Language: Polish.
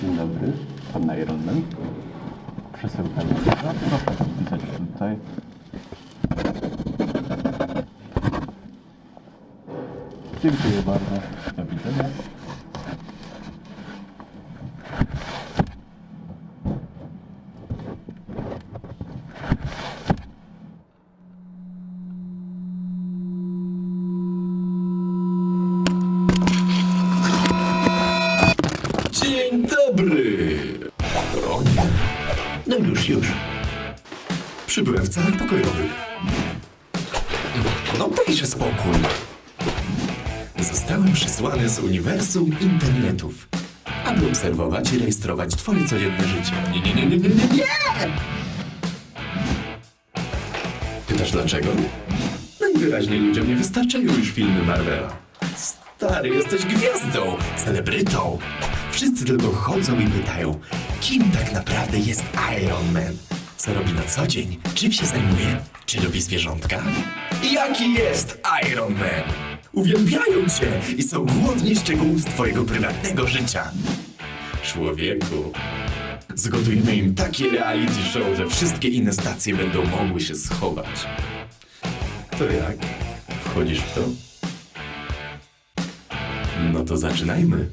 Dzień dobry, pan Ironman. Przesyłka lista. Proszę podpisać tutaj. Dziękuję bardzo. Do widzenia. Dobry! Nie. No już, już. Przybyłem w celach pokojowych. No dajże spokój. Zostałem przysłany z uniwersum internetów, aby obserwować i rejestrować twoje codzienne życie. Nie, nie, nie, nie, nie, nie, nie! Pytasz dlaczego? Najwyraźniej ludziom nie wystarczają już filmy Marvela. Stary, jesteś gwiazdą, celebrytą. Wszyscy tylko chodzą i pytają, kim tak naprawdę jest Iron Man? Co robi na co dzień? Czym się zajmuje? Czy lubi zwierzątka? Jaki jest Iron Man? Uwielbiają cię i są głodni szczegółów twojego prywatnego życia. Człowieku, zgotujemy im takie reality show, że wszystkie inne stacje będą mogły się schować. To jak? Wchodzisz w to? To zaczynajmy.